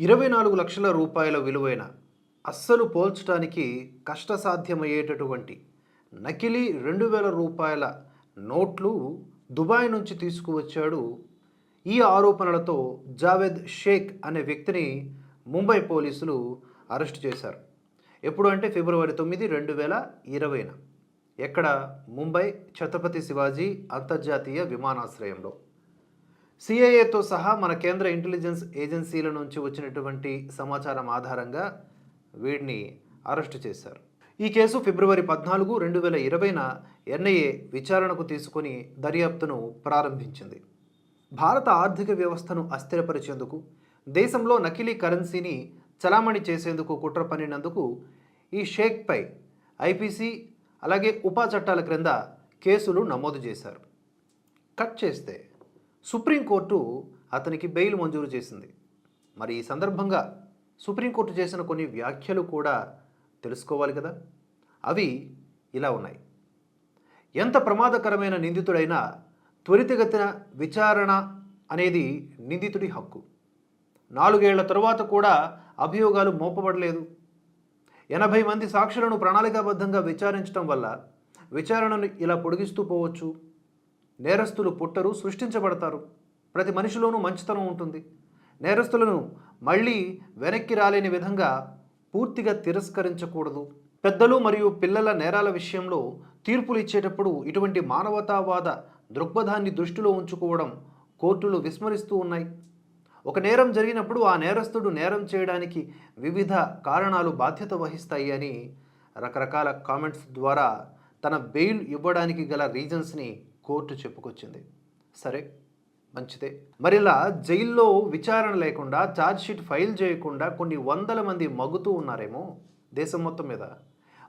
ఇరవై నాలుగు లక్షల రూపాయల విలువైన అస్సలు పోల్చడానికి కష్టసాధ్యమయ్యేటటువంటి నకిలీ రెండు వేల రూపాయల నోట్లు దుబాయ్ నుంచి తీసుకువచ్చాడు. ఈ ఆరోపణలతో జావేద్ షేక్ అనే వ్యక్తిని ముంబై పోలీసులు అరెస్ట్ చేశారు. ఎప్పుడు అంటే ఫిబ్రవరి తొమ్మిది రెండు వేల ఇరవైన. ఎక్కడ? ముంబై ఛత్రపతి శివాజీ అంతర్జాతీయ విమానాశ్రయంలో. సిఐఏతో సహా మన కేంద్ర ఇంటెలిజెన్స్ ఏజెన్సీల నుంచి వచ్చినటువంటి సమాచారం ఆధారంగా వీడిని అరెస్టు చేశారు. ఈ కేసు ఫిబ్రవరి పద్నాలుగు రెండు వేల ఇరవైన ఎన్ఐఏ విచారణకు తీసుకొని దర్యాప్తును ప్రారంభించింది. భారత ఆర్థిక వ్యవస్థను అస్థిరపరిచేందుకు దేశంలో నకిలీ కరెన్సీని చలామణి చేసేందుకు కుట్ర పన్నినందుకు ఈ షేక్పై ఐపీసీ అలాగే ఉపా చట్టాల క్రింద కేసులు నమోదు చేశారు. కట్ చేస్తే సుప్రీంకోర్టు అతనికి బెయిల్ మంజూరు చేసింది. మరి ఈ సందర్భంగా సుప్రీంకోర్టు చేసిన కొన్ని వ్యాఖ్యలు కూడా తెలుసుకోవాలి కదా? అవి ఇలా ఉన్నాయి. ఎంత ప్రమాదకరమైన నిందితుడైనా త్వరితగతిన విచారణ అనేది నిందితుడి హక్కు. నాలుగేళ్ళ తరువాత కూడా అభియోగాలు మోపబడలేదు. ఎనభై మంది సాక్షులను ప్రణాళికాబద్ధంగా విచారించడం వల్ల విచారణను ఇలా పొడిగిస్తూ పోవచ్చు. నేరస్తులు పుట్టరు సృష్టించబడతారు. ప్రతి మనిషిలోనూ మంచితనం ఉంటుంది. నేరస్తులను మళ్ళీ వెనక్కి రాలేని విధంగా పూర్తిగా తిరస్కరించకూడదు. పెద్దలు మరియు పిల్లల నేరాల విషయంలో తీర్పులు ఇచ్చేటప్పుడు ఇటువంటి మానవతావాద దృక్పథాన్ని దృష్టిలో ఉంచుకోవడం కోర్టులు విస్మరిస్తూ ఉన్నాయి. ఒక నేరం జరిగినప్పుడు ఆ నేరస్తుడు నేరం చేయడానికి వివిధ కారణాలు బాధ్యత వహిస్తాయి అని రకరకాల కామెంట్స్ ద్వారా తన బెయిల్ ఇవ్వడానికి గల రీజన్స్ని కోర్టు చెప్పుకొచ్చింది. సరే మంచిదే. మరి ఇలా జైల్లో విచారణ లేకుండా ఛార్జ్షీట్ ఫైల్ చేయకుండా కొన్ని వందల మంది మగ్గుతూ ఉన్నారేమో దేశం మొత్తం మీద.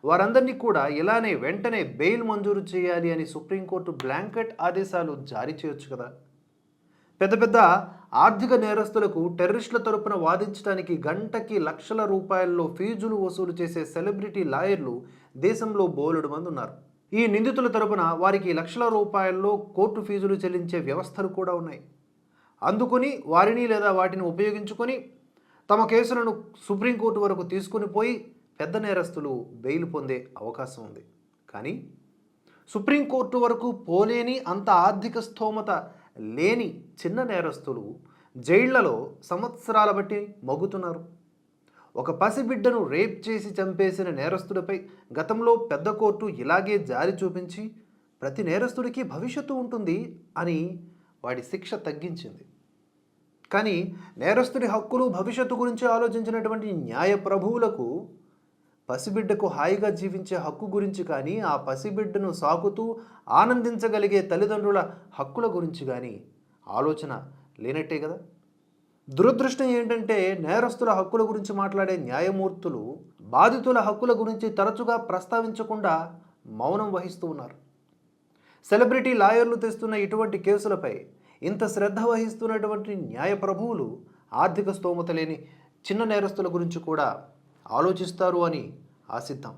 వారందరినీ కూడా ఇలానే వెంటనే బెయిల్ మంజూరు చేయాలి అని సుప్రీంకోర్టు బ్లాంకెట్ ఆదేశాలు జారీ చేయొచ్చు కదా. పెద్ద పెద్ద ఆర్థిక నేరస్తులకు టెర్రరిస్టుల తరపున వాదించడానికి గంటకి లక్షల రూపాయల్లో ఫీజులు వసూలు చేసే సెలబ్రిటీ లాయర్లు దేశంలో బోలెడు మంది ఉన్నారు. ఈ నిందితుల తరపున వారికి లక్షల రూపాయల్లో కోర్టు ఫీజులు చెల్లించే వ్యవస్థలు కూడా ఉన్నాయి. అందుకుని వారిని లేదా వాటిని ఉపయోగించుకొని తమ కేసులను సుప్రీంకోర్టు వరకు తీసుకుని పోయి పెద్ద నేరస్తులు బెయిల్ పొందే అవకాశం ఉంది. కానీ సుప్రీంకోర్టు వరకు పోలేని అంత ఆర్థిక స్థోమత లేని చిన్న నేరస్తులు జైళ్ళలో సంవత్సరాల బట్టి మగ్గుతున్నారు ఒక పసిబిడ్డను రేప్ చేసి చంపేసిన నేరస్తుడిపై గతంలో పెద్ద కోర్టు ఇలాగే జారి చూపించి ప్రతి నేరస్తుడికి భవిష్యత్తు ఉంటుంది అని వాడి శిక్ష తగ్గించింది. కానీ నేరస్తుడి హక్కులు భవిష్యత్తు గురించి ఆలోచించినటువంటి న్యాయ ప్రభువులకు పసిబిడ్డకు హాయిగా జీవించే హక్కు గురించి కానీ ఆ పసిబిడ్డను సాకుతూ ఆనందించగలిగే తల్లిదండ్రుల హక్కుల గురించి కానీ ఆలోచన లేనట్టే కదా? దురదృష్టం ఏంటంటే నేరస్తుల హక్కుల గురించి మాట్లాడే న్యాయమూర్తులు బాధితుల హక్కుల గురించి తరచుగా ప్రస్తావించకుండా మౌనం వహిస్తూ ఉన్నారు. సెలబ్రిటీ లాయర్లు తెస్తున్న ఇటువంటి కేసులపై ఇంత శ్రద్ధ వహిస్తున్నటువంటి న్యాయ ప్రభువులు ఆర్థిక స్తోమత లేని చిన్న నేరస్తుల గురించి కూడా ఆలోచిస్తారు అని ఆశిద్దాం.